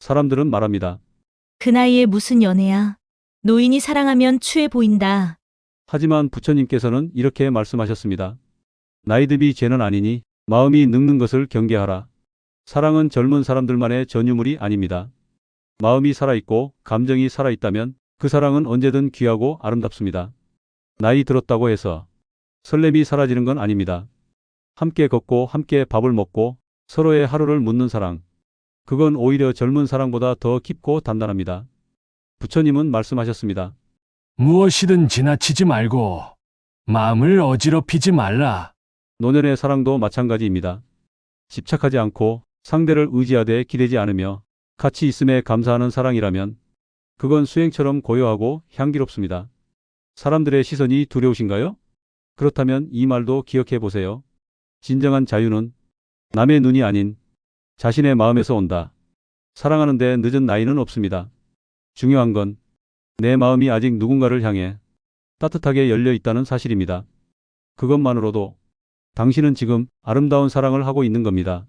사람들은 말합니다. 그 나이에 무슨 연애야. 노인이 사랑하면 추해 보인다. 하지만 부처님께서는 이렇게 말씀하셨습니다. 나이듭이 죄는 아니니 마음이 늙는 것을 경계하라. 사랑은 젊은 사람들만의 전유물이 아닙니다. 마음이 살아있고 감정이 살아있다면 그 사랑은 언제든 귀하고 아름답습니다. 나이 들었다고 해서 설렘이 사라지는 건 아닙니다. 함께 걷고 함께 밥을 먹고 서로의 하루를 묻는 사랑. 그건 오히려 젊은 사랑보다 더 깊고 단단합니다. 부처님은 말씀하셨습니다. 무엇이든 지나치지 말고 마음을 어지럽히지 말라. 노년의 사랑도 마찬가지입니다. 집착하지 않고 상대를 의지하되 기대지 않으며 같이 있음에 감사하는 사랑이라면 그건 수행처럼 고요하고 향기롭습니다. 사람들의 시선이 두려우신가요? 그렇다면 이 말도 기억해 보세요. 진정한 자유는 남의 눈이 아닌 자신의 마음에서 온다. 사랑하는데 늦은 나이는 없습니다. 중요한 건 내 마음이 아직 누군가를 향해 따뜻하게 열려 있다는 사실입니다. 그것만으로도 당신은 지금 아름다운 사랑을 하고 있는 겁니다.